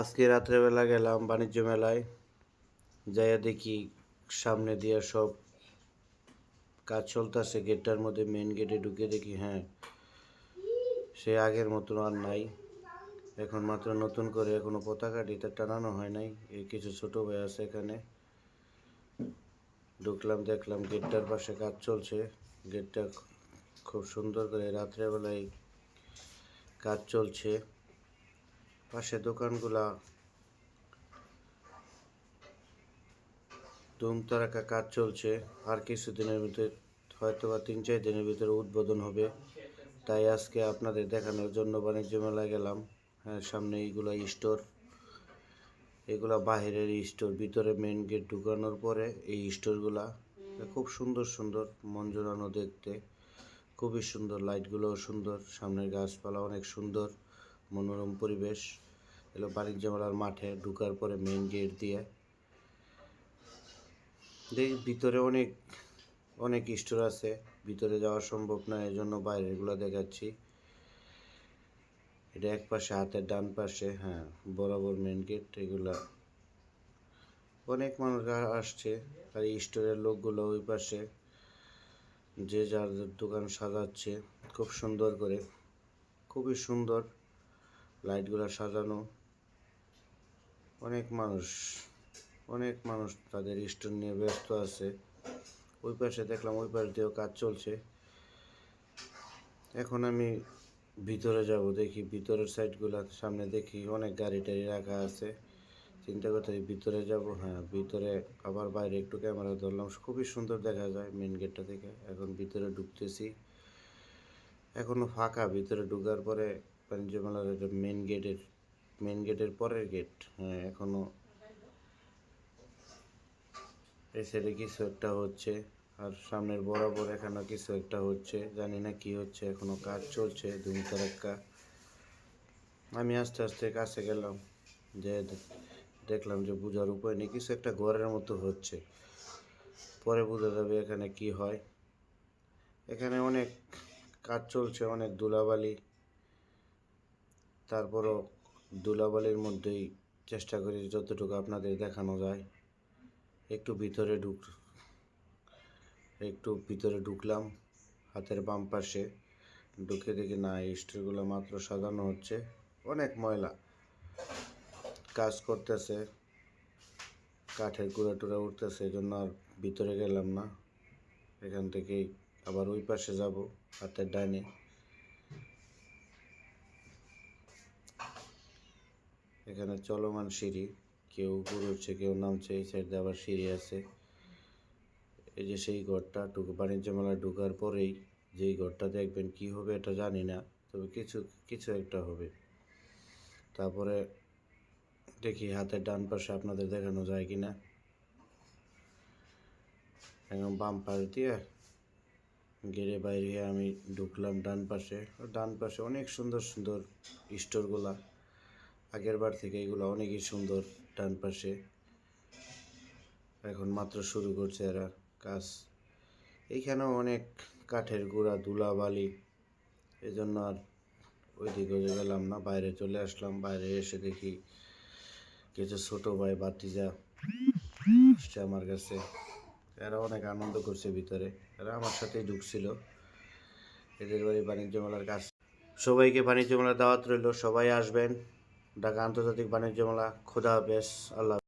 আজকে রাত্রেবেলা গেলাম বাণিজ্য মেলায়। যাইয়া দেখি সামনে দিয়া সব কাজ চলতেছে। গেটটার মধ্যে মেন গেটে ঢুকে দেখি হ্যাঁ সে আগের মতন আর নাই। এখন মাত্র নতুন করে এখনও পতাকাটিতে টানানো হয় নাই। এই কিছু ছোট ভাই আছে এখানে। ঢুকলাম, দেখলাম গেটটার পাশে কাজ চলছে। গেটটা খুব সুন্দর করে রাত্রেবেলায় কাজ চলছে। পাশে দোকানগুলা। ধুম তারাকা কাজ চলছে। আর কিছুদিনের ভিতরে হয়তো বা তিন, চার দিনের ভিতরে উদ্বোধন হবে। তাই আজকে আপনাদের দেখানোর জন্য বাণিজ্য মেলায় গেলাম। হ্যাঁ সামনে এইগুলা স্টোর এগুলা বাহিরের স্টোর ভিতরে মেন গেট ঢুকানোর পরে এই স্টোরগুলা খুব সুন্দর সুন্দর, মন দেখতে। খুবই সুন্দর লাইটগুলোও সুন্দর, সামনের গাছপালা অনেক সুন্দর, মনোরম পরিবেশ। এলো বাণিজ্য মেলার মাঠে ঢুকার পরে মেন গেট দিয়ে। দেখি, ভিতরে অনেক অনেক স্টোর আছে। ভিতরে যাওয়া সম্ভব না এই জন্য বাইরেগুলো দেখাচ্ছি। এটা এক পাশে, হাতের ডান পাশে হ্যাঁ বরাবর মেন গেট এগুলা। অনেক মানুষ আসছে, আর স্টোরের লোকগুলো ওই পাশে, যে যার দোকান সাজাচ্ছে, খুব সুন্দর করে। খুবই সুন্দর লাইটগুলো সাজানো। অনেক মানুষ অনেক মানুষ তাদের স্টোর নিয়ে ব্যস্ত আছে। ওই পাশে দেখলাম ওই পাশ দিয়েও কাজ চলছে। এখন আমি ভিতরে যাব, দেখি ভিতরের সাইডগুলো সামনে দেখি অনেক গাড়ি টাড়ি রাখা আছে। চিন্তা করতে ভিতরে যাব হ্যাঁ ভিতরে আবার বাইরে একটু ক্যামেরা ধরলাম। খুবই সুন্দর দেখা যায় মেন গেটটা থেকে। এখন ভিতরে ঢুকতেছি। এখনও ফাঁকা, ভিতরে ঢুকার পরে বাণিজ্য মেলার মেন গেটের মেন গেটের পরের গেট হ্যাঁ এখনও সাইডে কিছু একটা হচ্ছে। আর সামনের বরাবর এখানে কিছু একটা হচ্ছে। জানি না কি হচ্ছে, এখনও কাজ চলছে, ধুম তারাক্কা আমি আস্তে আস্তে কাছে গেলাম, যে দেখলাম যে বোঝার উপায় নেই, কিছু একটা ঘরের মতো হচ্ছে। পরে বোঝা যাবে এখানে কি হয়। এখানে অনেক কাজ চলছে, অনেক ধুলাবালি। তারপরও ধুলাবালির মধ্যেই চেষ্টা করি যতটুকু আপনাদের দেখানো যায়। একটু ভিতরে ঢুক, একটু ভিতরে ঢুকলাম, হাতের বাম পাশে। ঢুকে দেখি না, এই স্টোরগুলো মাত্র সাজানো হচ্ছে। অনেক ময়লা কাজ করতেছে, কাঠের গুঁড়া টুড়া উঠতেছে এই জন্য আর ভিতরে গেলাম না। এখান থেকেই আবার ওই পাশে যাব, হাতের ডাইনে। এখানে চলমান সিঁড়ি। কেউ উপরে উঠছে, কেউ নামছে, এই সাইডে আবার সিঁড়ি আছে। এই যে সেই ঘরটা, ঢুকে, বাণিজ্য মেলা ঢুকার পরেই যেই ঘরটা দেখবেন, কি হবে এটা জানি না, তবে কিছু কিছু একটা হবে। তারপরে দেখি হাতের ডান পাশে আপনাদের দেখানো যায় কি না এখন বাম পাশ দিয়ে গেড়ে বাইরে আমি ঢুকলাম ডান পাশে। ডান পাশে অনেক সুন্দর সুন্দর স্টোরগুলা। আগের বার থেকে এগুলো অনেকই সুন্দর ডান পাশে। এখন মাত্র শুরু করছে এরা কাজ। এইখানেও অনেক কাঠের গুঁড়া এই জন্য আর ওই দিকে গেলাম না, বাইরে চলে আসলাম। বাইরে এসে দেখি কিছু ছোট ভাই বাতিজা আসছে আমার কাছে। এরা অনেক আনন্দ করছে ভিতরে। এরা আমার সাথেই ঢুকছিল। এদের বাড়ি বাণিজ্য মেলার কাজ। সবাইকে বাণিজ্য মেলার দাওয়াত রইল। সবাই আসবেন। ঢাকা আন্তর্জাতিক বাণিজ্য মেলা খুদা বেশ আল্লাহ